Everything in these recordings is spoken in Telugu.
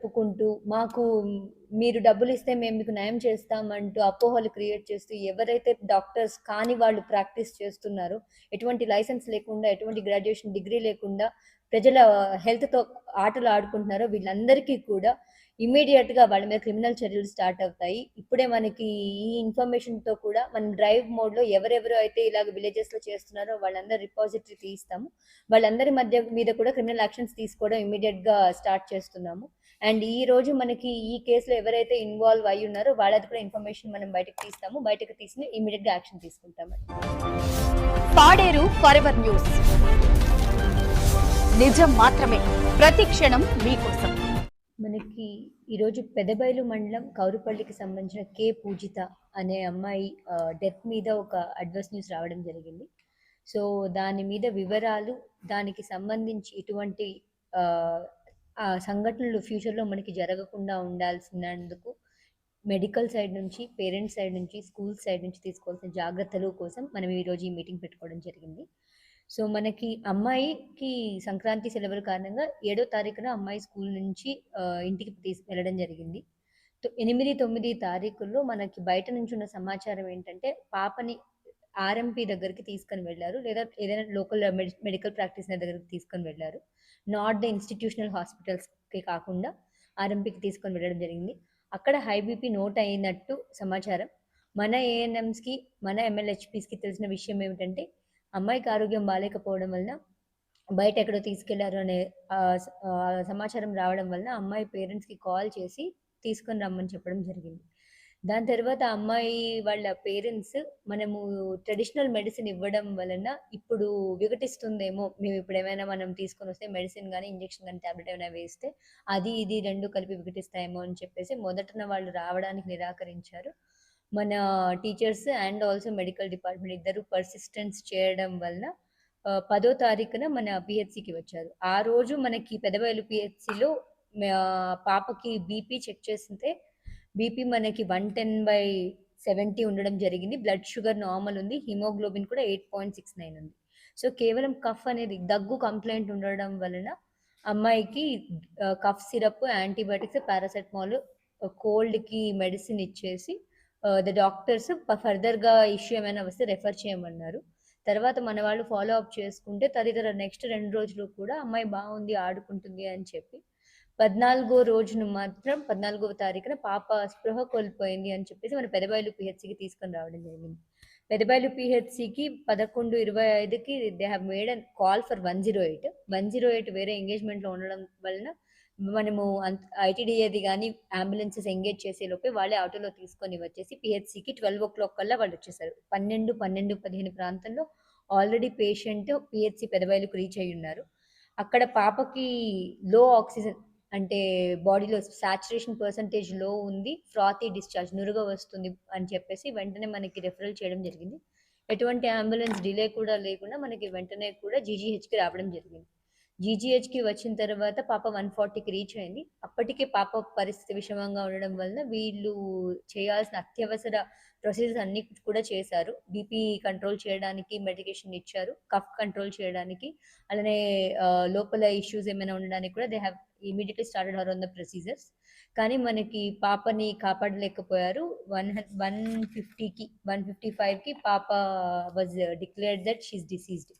చెప్పుకుంటూ మాకు మీరు డబ్బులు ఇస్తే మేము మీకు న్యాయం చేస్తామంటూ అపోహలు క్రియేట్ చేస్తూ ఎవరైతే డాక్టర్స్ కాని వాళ్ళు ప్రాక్టీస్ చేస్తున్నారో ఎటువంటి లైసెన్స్ లేకుండా ఎటువంటి గ్రాడ్యుయేషన్ డిగ్రీ లేకుండా ప్రజల హెల్త్తో ఆటలు ఆడుకుంటున్నారో వీళ్ళందరికీ కూడా ఇమీడియట్గా వాళ్ళ మీద క్రిమినల్ చర్యలు స్టార్ట్ అవుతాయి. ఇప్పుడే మనకి ఈ ఇన్ఫర్మేషన్తో కూడా మనం డ్రైవ్ మోడ్లో ఎవరెవరు అయితే ఇలాగ విలేజెస్లో చేస్తున్నారో వాళ్ళందరూ రిపాజిటరీ తీస్తాము. వాళ్ళందరి మధ్య మీద కూడా క్రిమినల్ యాక్షన్స్ తీసుకోవడం ఇమీడియట్గా స్టార్ట్ చేస్తున్నాము. అండ్ ఈ రోజు మనకి ఈ కేసులో ఎవరైతే ఇన్వాల్వ్ అయి ఉన్నారో వాళ్ళది కూడా ఇన్ఫర్మేషన్ మనం బయటకు తీస్తాము. బయటకు తీసి ఇమీడియట్గా యాక్షన్ తీసుకుంటాము. Paderu forever news. నిజం మాత్రమే. ప్రతి క్షణం మీకోసం. మనకి ఈరోజు పెదబైలు మండలం కౌరుపల్లికి సంబంధించిన కే పూజిత అనే అమ్మాయి డెత్ మీద ఒక అడ్వర్స్ న్యూస్ రావడం జరిగింది. సో దాని మీద వివరాలు దానికి సంబంధించి ఇటువంటి సంఘటనలు ఫ్యూచర్లో మనకి జరగకుండా ఉండాల్సినందుకు మెడికల్ సైడ్ నుంచి పేరెంట్స్ సైడ్ నుంచి స్కూల్ సైడ్ నుంచి తీసుకోవాల్సిన జాగ్రత్తలు కోసం మనం ఈరోజు ఈ మీటింగ్ పెట్టుకోవడం జరిగింది. సో మనకి అమ్మాయికి సంక్రాంతి సెలవుల కారణంగా ఏడో తారీఖున అమ్మాయి స్కూల్ నుంచి ఇంటికి తీసు వెళ్ళడం జరిగింది. ఎనిమిది తొమ్మిది తారీఖుల్లో మనకి బయట నుంచి ఉన్న సమాచారం ఏంటంటే పాపని ఆర్ఎంపీ దగ్గరికి తీసుకొని వెళ్ళారు లేదా ఏదైనా లోకల్ మెడికల్ ప్రాక్టీస్ దగ్గరికి తీసుకొని వెళ్ళారు. నాట్ ద ఇన్స్టిట్యూషనల్ హాస్పిటల్స్కి కాకుండా ఆర్ఎంపీకి తీసుకొని వెళ్ళడం జరిగింది. అక్కడ హైబీపీ నోట్ అయినట్టు సమాచారం. మన ఏఎన్ఎంస్కి మన ఎంఎల్హెచ్పిస్కి తెలిసిన విషయం ఏమిటంటే అమ్మాయికి ఆరోగ్యం బాగాలేకపోవడం వలన బయట ఎక్కడో తీసుకెళ్ళారు అనే సమాచారం రావడం వలన అమ్మాయి పేరెంట్స్కి కాల్ చేసి తీసుకొని రమ్మని చెప్పడం జరిగింది. దాని తర్వాత అమ్మాయి వాళ్ళ పేరెంట్స్ మనము ట్రెడిషనల్ మెడిసిన్ ఇవ్వడం వలన ఇప్పుడు వికటిస్తుందేమో మేము ఇప్పుడు ఏమైనా మనం తీసుకొని వస్తే మెడిసిన్ కానీ ఇంజెక్షన్ కానీ టాబ్లెట్ ఏమైనా వేస్తే అది ఇది రెండు కలిపి వికటిస్తాయేమో అని చెప్పేసి మొదటన వాళ్ళు రావడానికి నిరాకరించారు. మన teachers and also medical department ఇద్దరు పర్సిస్టెన్స్ చేయడం వలన పదో తారీఖున మన పిహెచ్సికి వచ్చారు. ఆ రోజు మనకి పెదవేలు పిహెచ్సిలో పాపకి బీపీ చెక్ చేస్తే బీపీ మనకి వన్ టెన్ బై సెవెంటీ ఉండడం జరిగింది. బ్లడ్ షుగర్ నార్మల్ ఉంది. హిమోగ్లోబిన్ కూడా ఎయిట్ పాయింట్ సిక్స్ నైన్ ఉంది. సో కేవలం కఫ్ అనేది దగ్గు కంప్లైంట్ ఉండడం వలన అమ్మాయికి కఫ్ సిరప్ యాంటీబయాటిక్స్ పారాసెటమాల్ కోల్డ్కి మెడిసిన్ ఇచ్చేసి ద డాక్టర్స్ ఫర్దర్గా ఇష్యూ ఏమైనా వస్తే రెఫర్ చేయమన్నారు. తర్వాత మన వాళ్ళు ఫాలో అప్ చేసుకుంటే తదితర నెక్స్ట్ రెండు రోజులు కూడా అమ్మాయి బాగుంది ఆడుకుంటుంది అని చెప్పి పద్నాలుగో రోజును మాత్రం పద్నాలుగో తారీఖున పాప స్పృహ కోల్పోయింది అని చెప్పేసి మన పెదబాయిలు పిహెచ్సికి తీసుకొని రావడం జరిగింది. పెదబాయిలు పిహెచ్సికి పదకొండు ఇరవై ఐదుకి they have made an call for one zero eight. One zero eight వేరే ఎంగేజ్మెంట్లో ఉండడం వలన మనము ఐటీడీఏది కానీ అంబులెన్సెస్ ఎంగేజ్ చేసే లోపే వాళ్ళే ఆటోలో తీసుకొని వచ్చేసి పిహెచ్సికి ట్వెల్వ్ ఓ క్లాక్ కల్లా వాళ్ళు వచ్చేసారు. పన్నెండు పన్నెండు పదిహేను ప్రాంతంలో ఆల్రెడీ పేషెంట్ పిహెచ్సి పెదబయలుకు రీచ్ అయి ఉన్నారు అక్కడ పాపకి లో ఆక్సిజన్ అంటే బాడీలో సాచురేషన్ పర్సంటేజ్లో ఉంది ఫ్రాతీ డిశ్చార్జ్ నురుగ వస్తుంది అని చెప్పేసి వెంటనే మనకి రెఫరల్ చేయడం జరిగింది. ఎటువంటి అంబులెన్స్ డిలే కూడా లేకుండా మనకి వెంటనే కూడా జీజీహెచ్కి రావడం జరిగింది. జీజీహెచ్కి వచ్చిన తర్వాత పాప వన్ ఫార్టీకి రీచ్ అయింది. అప్పటికే పాప పరిస్థితి విషమంగా ఉండడం వలన వీళ్ళు చేయాల్సిన అత్యవసర ప్రొసీజర్స్ అన్ని కూడా చేశారు. బీపీ కంట్రోల్ చేయడానికి మెడికేషన్ ఇచ్చారు. కఫ్ కంట్రోల్ చేయడానికి. అలానే లోపల ఇష్యూస్ ఏమైనా ఉండడానికి కూడా they have immediately started her on the procedures కానీ మనకి పాపని కాపాడలేకపోయారు. వన్ వన్ ఫిఫ్టీకి వన్ ఫిఫ్టీ ఫైవ్కి పాప was declared that she's deceased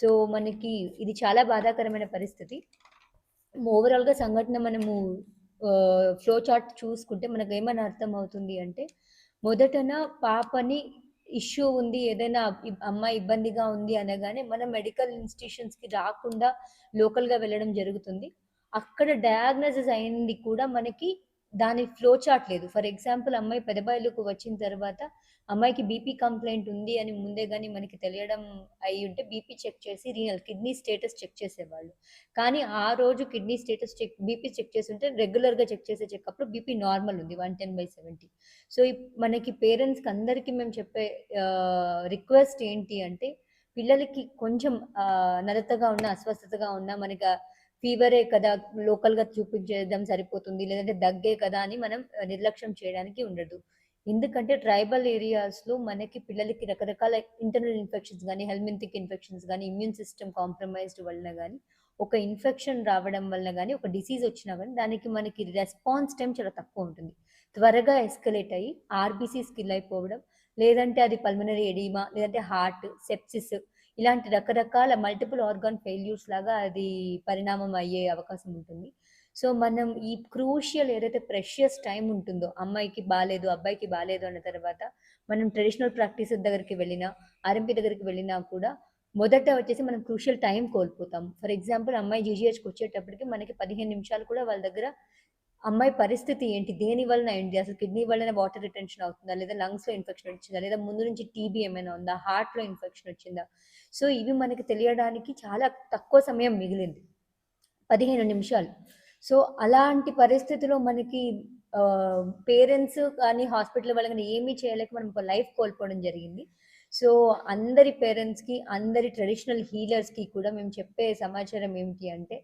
so మనకి ఇది చాలా బాధాకరమైన పరిస్థితి. ఓవరాల్గా సంఘటన మనము ఫ్లో చార్ట్ చూసుకుంటే మనకు ఏమైనా అర్థం అవుతుంది అంటే మొదటన పాపని ఇష్యూ ఉంది ఏదైనా అమ్మాయి ఇబ్బందిగా ఉంది అనగానే మన మెడికల్ ఇన్స్టిట్యూషన్స్కి రాకుండా లోకల్గా వెళ్ళడం జరుగుతుంది. అక్కడ డయాగ్నోసిస్ అయింది కూడా మనకి దాని ఫ్లో చార్ట్ లేదు. ఫర్ ఎగ్జాంపుల్ అమ్మాయి పెదబాయిలకు వచ్చిన తర్వాత అమ్మాయికి బీపీ కంప్లైంట్ ఉంది అని ముందే కానీ మనకి తెలియడం అయి ఉంటే బీపీ చెక్ చేసి రీనల్ కిడ్నీ స్టేటస్ చెక్ చేసేవాళ్ళు. కానీ ఆ రోజు kidney status check BP check చేస్తుంటే రెగ్యులర్గా చెక్ చేసే చెక్ అప్పుడు బీపీ నార్మల్ ఉంది one ten by seventy. So మనకి పేరెంట్స్కి అందరికీ మేము చెప్పే రిక్వెస్ట్ ఏంటి అంటే పిల్లలకి కొంచెం నరతగా నలతగా ఉన్న అస్వస్థతగా ఉన్న మనకి ఫీవరే కదా లోకల్గా చూపించేద్దాం సరిపోతుంది లేదంటే దగ్గే కదా అని మనం నిర్లక్ష్యం చేయడానికి ఉండదు. ఎందుకంటే ట్రైబల్ ఏరియాస్లో మనకి పిల్లలకి రకరకాల ఇంటర్నల్ ఇన్ఫెక్షన్స్ కానీ హెల్మెంతిక్ ఇన్ఫెక్షన్స్ కానీ ఇమ్యూన్ సిస్టమ్ కాంప్రమైజ్డ్ వలన కానీ ఒక ఇన్ఫెక్షన్ రావడం వల్ల కానీ ఒక డిసీజ్ వచ్చినా కానీ దానికి మనకి రెస్పాన్స్ టైం చాలా తక్కువ ఉంటుంది. త్వరగా ఎస్కలేట్ అయ్యి ఆర్బీసీ స్కిల్ అయిపోవడం లేదంటే అది పల్మనరీ ఎడీమా లేదంటే హార్ట్ సెప్సిస్ ఇలాంటి రకరకాల మల్టిపుల్ ఆర్గాన్ ఫెయిల్యూర్స్ లాగా అది పరిణామం అయ్యే అవకాశం ఉంటుంది. సో మనం ఈ క్రూషియల్ ఏదైతే ప్రెషియస్ టైం ఉంటుందో అమ్మాయికి బాగాలేదు అబ్బాయికి బాగాలేదు అన్న తర్వాత మనం ట్రెడిషనల్ ప్రాక్టీస్ దగ్గరికి వెళ్ళినా ఆర్ఎంపీ దగ్గరికి వెళ్ళినా కూడా మొదట వచ్చేసి మనం క్రూషియల్ టైం కోల్పోతాం. ఫర్ ఎగ్జాంపుల్ అమ్మాయి జీజీహెచ్కి వచ్చేటప్పటికి మనకి పదిహేను నిమిషాలు కూడా వాళ్ళ దగ్గర అమ్మాయి పరిస్థితి ఏంటి? దేని వలన ఏంటి అసలు కిడ్నీ వలన వాటర్ రిటెన్షన్ అవుతుందా? లేదా లంగ్స్లో ఇన్ఫెక్షన్ వచ్చిందా? లేదా ముందు నుంచి టీబీ ఏమైనా ఉందా? హార్ట్లో ఇన్ఫెక్షన్ వచ్చిందా? సో ఇవి మనకి తెలియడానికి చాలా తక్కువ సమయం మిగిలింది. పదిహేను నిమిషాలు. సో అలాంటి పరిస్థితిలో మనకి పేరెంట్స్ కానీ హాస్పిటల్ వాళ్ళని ఏమీ చేయలేక మనం ఒక లైఫ్ కోల్పోవడం జరిగింది. సో అందరి పేరెంట్స్కి అందరి ట్రెడిషనల్ హీలర్స్కి కూడా మేము చెప్పే సమాచారం ఏమిటి అంటే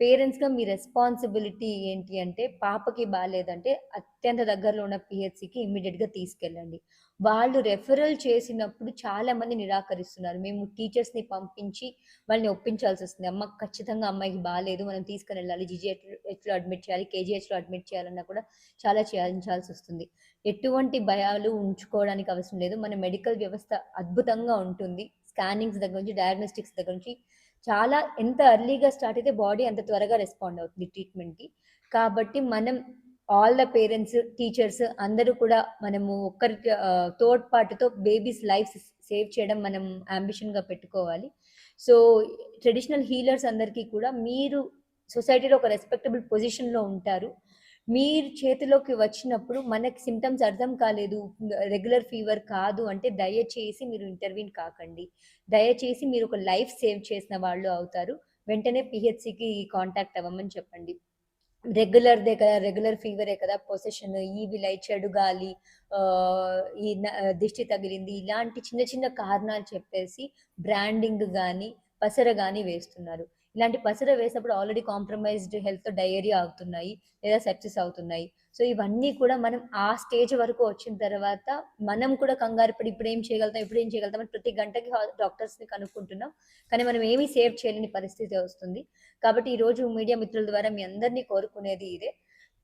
పేరెంట్స్గా మీ రెస్పాన్సిబిలిటీ ఏంటి అంటే పాపకి బాగాలేదంటే అత్యంత దగ్గరలో ఉన్న పిహెచ్సికి ఇమ్మీడియట్గా తీసుకెళ్ళండి. వాళ్ళు రెఫరల్ చేసినప్పుడు చాలామంది నిరాకరిస్తున్నారు. మేము టీచర్స్ని పంపించి వాళ్ళని ఒప్పించాల్సి వస్తుంది. అమ్మ ఖచ్చితంగా అమ్మాయికి బాగాలేదు మనం తీసుకుని వెళ్ళాలి జీజీహెచ్లో అడ్మిట్ చేయాలి కేజీహెచ్లో అడ్మిట్ చేయాలన్నా కూడా చాలా చేయించాల్సి వస్తుంది. ఎటువంటి భయాలు ఉంచుకోవడానికి అవసరం లేదు. మన మెడికల్ వ్యవస్థ అద్భుతంగా ఉంటుంది. స్కానింగ్స్ దగ్గర నుంచి డయాగ్నోస్టిక్స్ దగ్గర నుంచి చాలా ఎంత ఎర్లీగా స్టార్ట్ అయితే బాడీ అంత త్వరగా రెస్పాండ్ అవుతుంది ట్రీట్మెంట్కి కాబట్టి మనం ఆల్ ద పేరెంట్స్ టీచర్స్ అందరూ కూడా మనము ఒక్కరి తోడ్పాటుతో బేబీస్ లైఫ్ సేవ్ చేయడం మనం అంబిషన్గా పెట్టుకోవాలి. సో ట్రెడిషనల్ హీలర్స్ అందరికీ కూడా మీరు సొసైటీలో ఒక రెస్పెక్టబుల్ పొజిషన్లో ఉంటారు. మీరు చేతిలోకి వచ్చినప్పుడు మనకి సిమ్టమ్స్ అర్థం కాలేదు రెగ్యులర్ ఫీవర్ కాదు అంటే దయచేసి మీరు ఇంటర్వ్యూన్ కాకండి. దయచేసి మీరు ఒక లైఫ్ సేవ్ చేసిన వాళ్ళు అవుతారు. వెంటనే పిహెచ్సికి కాంటాక్ట్ అవ్వమని చెప్పండి. రెగ్యులర్దే కదా రెగ్యులర్ ఫీవరే కదా పొసెషన్ ఈ విలై చెడు గాలి ఈ దిష్టి తగిలింది ఇలాంటి చిన్న చిన్న కారణాలు చెప్పేసి బ్రాండింగ్ కానీ పసర కానీ వేస్తున్నారు. ఇలాంటి పసర వేసినప్పుడు ఆల్రెడీ కాంప్రమైజ్డ్ హెల్త్ డయేరియా అవుతున్నాయి లేదా సెప్సిస్ అవుతున్నాయి. సో ఇవన్నీ కూడా మనం ఆ స్టేజ్ వరకు వచ్చిన తర్వాత మనం కూడా కంగారు పడి ఇప్పుడు ఏం చేయగలుగుతాం ఇప్పుడు ఏం చేయగలుగుతాం అని ప్రతి గంటకి డాక్టర్స్ని కనుక్కుంటున్నాం. కానీ మనం ఏమీ సేవ్ చేయలేని పరిస్థితి వస్తుంది. కాబట్టి ఈ రోజు మీడియా మిత్రుల ద్వారా మీ అందరినీ కోరుకునేది ఇదే.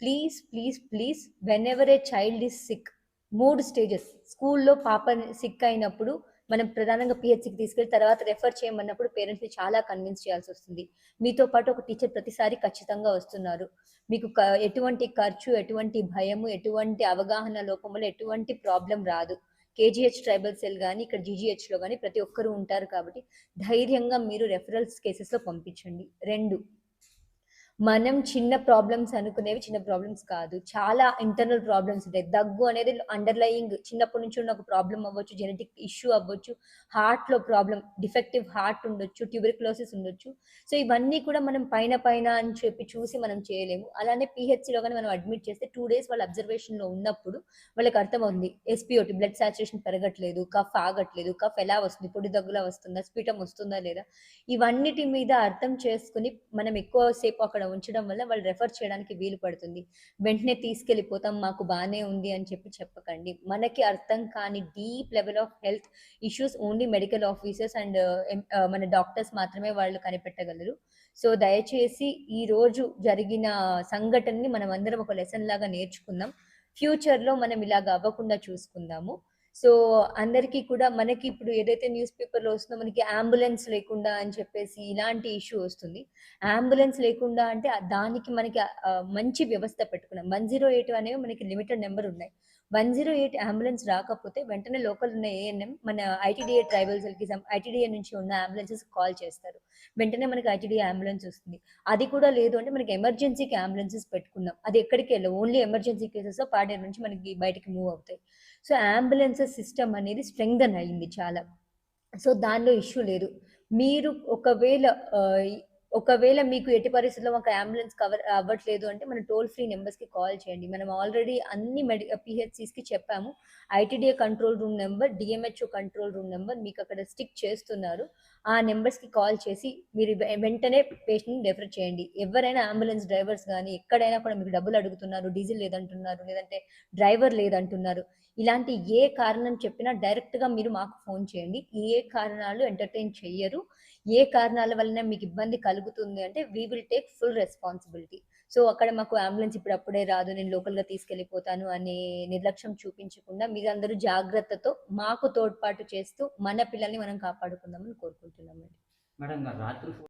Please please please whenever a child is sick మూడు స్టేజెస్ స్కూల్లో పాప సిక్ అయినప్పుడు మనం ప్రధానంగా పిహెచ్సికి తీసుకెళ్ళి తర్వాత రెఫర్ చేయమన్నప్పుడు పేరెంట్స్ని చాలా కన్విన్స్ చేయాల్సి వస్తుంది. మీతో పాటు ఒక టీచర్ ప్రతిసారి ఖచ్చితంగా వస్తున్నారు. మీకు ఎటువంటి ఖర్చు ఎటువంటి భయము ఎటువంటి అవగాహన లోపంలో ఎటువంటి ప్రాబ్లం రాదు. కేజీహెచ్ ట్రైబల్ సెల్ కానీ ఇక్కడ జీజీహెచ్లో కానీ ప్రతి ఒక్కరూ ఉంటారు కాబట్టి ధైర్యంగా మీరు రెఫరల్స్ కేసెస్లో పంపించండి. రెండు మనం చిన్న ప్రాబ్లమ్స్ అనుకునేవి చిన్న ప్రాబ్లమ్స్ కాదు. చాలా ఇంటర్నల్ ప్రాబ్లమ్స్ ఉంటాయి. దగ్గు అనేది అండర్లయింగ్ చిన్నప్పటి నుంచి ఉన్న ఒక ప్రాబ్లం అవ్వచ్చు జెనెటిక్ ఇష్యూ అవ్వచ్చు హార్ట్లో ప్రాబ్లం డిఫెక్టివ్ హార్ట్ ఉండొచ్చు ట్యూబర్క్లోసిస్ ఉండొచ్చు. సో ఇవన్నీ కూడా మనం పైన పైన అని చెప్పి చూసి మనం చేయలేము. అలానే పిహెచ్సిలో కానీ మనం అడ్మిట్ చేస్తే టూ డేస్ వాళ్ళ అబ్జర్వేషన్లో ఉన్నప్పుడు వాళ్ళకి అర్థమవుతుంది. ఎస్పీఓటి బ్లడ్ సాచురేషన్ పెరగట్లేదు కఫ్ ఆగట్లేదు కఫ్ ఎలా వస్తుంది పొడి దగ్గులా వస్తుందా స్పీటం వస్తుందా లేదా? ఇవన్నిటి మీద అర్థం చేసుకుని మనం ఎక్కువ సేపు అక్కడ ఉంచడం వల్ల వాళ్ళు రెఫర్ చేయడానికి వీలు పడుతుంది. వెంటనే తీసుకెళ్ళిపోతాం మాకు బాగానే ఉంది అని చెప్పి చెప్పకండి. మనకి అర్థం కాని deep level of health issues only medical officers and మన డాక్టర్స్ మాత్రమే వాళ్ళు కనిపెట్టగలరు. సో దయచేసి ఈ రోజు జరిగిన సంఘటనని మనం అందరం ఒక లెసన్ లాగా నేర్చుకుందాం. ఫ్యూచర్లో మనం ఇలాగ అవ్వకుండా చూసుకుందాము. సో అందరికీ కూడా మనకి ఇప్పుడు ఏదైతే న్యూస్ పేపర్లో వస్తుందో మనకి అంబులెన్స్ లేకుండా అని చెప్పేసి ఇలాంటి ఇష్యూ వస్తుంది. అంబులెన్స్ లేకుండా అంటే దానికి మనకి మంచి వ్యవస్థ పెట్టుకున్నాం. వన్ జీరో ఎయిట్ అనేవి మనకి లిమిటెడ్ నెంబర్ ఉన్నాయి. వన్ జీరో ఎయిట్ అంబులెన్స్ రాకపోతే వెంటనే లోకల్ ఉన్న ఏఎన్ఎం మన ఐటీడీఏ ట్రైబల్స్కి ఐటీడీఏ నుంచి ఉన్న అంబులెన్సెస్ కాల్ చేస్తారు. వెంటనే మనకి ఐటీడీఏ అంబులెన్స్ వస్తుంది. అది కూడా లేదు అంటే మనకి ఎమర్జెన్సీకి అంబులెన్సెస్ పెట్టుకున్నాం. అది ఎక్కడికి వెళ్ళవు. ఓన్లీ ఎమర్జెన్సీ కేసెస్లో పాడేరు నుంచి మనకి బయటకి మూవ్ అవుతాయి. సో అంబులెన్సెస్ సిస్టమ్ అనేది స్ట్రెంగ్దన్ అయింది చాలా. సో దానిలో ఇష్యూ లేదు. మీరు ఒకవేళ ఒకవేళ మీకు ఎట్టి పరిస్థితుల్లో ఒక అంబులెన్స్ కవర్ అవ్వట్లేదు అంటే మన టోల్ ఫ్రీ నెంబర్స్కి కాల్ చేయండి. మనం ఆల్రెడీ అన్ని మెడి పిహెచ్సిస్కి చెప్పాము. ITDA control room number DMHO control room number మీకు అక్కడ స్టిక్ చేస్తున్నారు. ఆ నెంబర్స్కి కాల్ చేసి మీరు వెంటనే పేషెంట్ని రెఫర్ చేయండి. ఎవరైనా అంబులెన్స్ డ్రైవర్స్ కానీ ఎక్కడైనా కూడా మీకు డబ్బులు అడుగుతున్నారు డీజిల్ లేదంటున్నారు లేదంటే డ్రైవర్ లేదంటున్నారు. ఇలాంటి ఏ కారణం చెప్పినా డైరెక్ట్గా మీరు మాకు ఫోన్ చేయండి. ఏ కారణాలు ఎంటర్టైన్ చెయ్యరు. ఏ కారణాల వలన మీకు ఇబ్బంది కలుగుతుంది అంటే we will take full responsibility so అక్కడ మాకు అంబులెన్స్ ఇప్పుడు అప్పుడే రాదు నేను లోకల్గా తీసుకెళ్ళిపోతాను అనే నిర్లక్ష్యం చూపించకుండా మీరందరూ జాగ్రత్తతో మాకు తోడ్పాటు చేస్తూ మన పిల్లల్ని మనం కాపాడుకుందామని కోరుకుంటున్నామండి. మేడం రాత్రి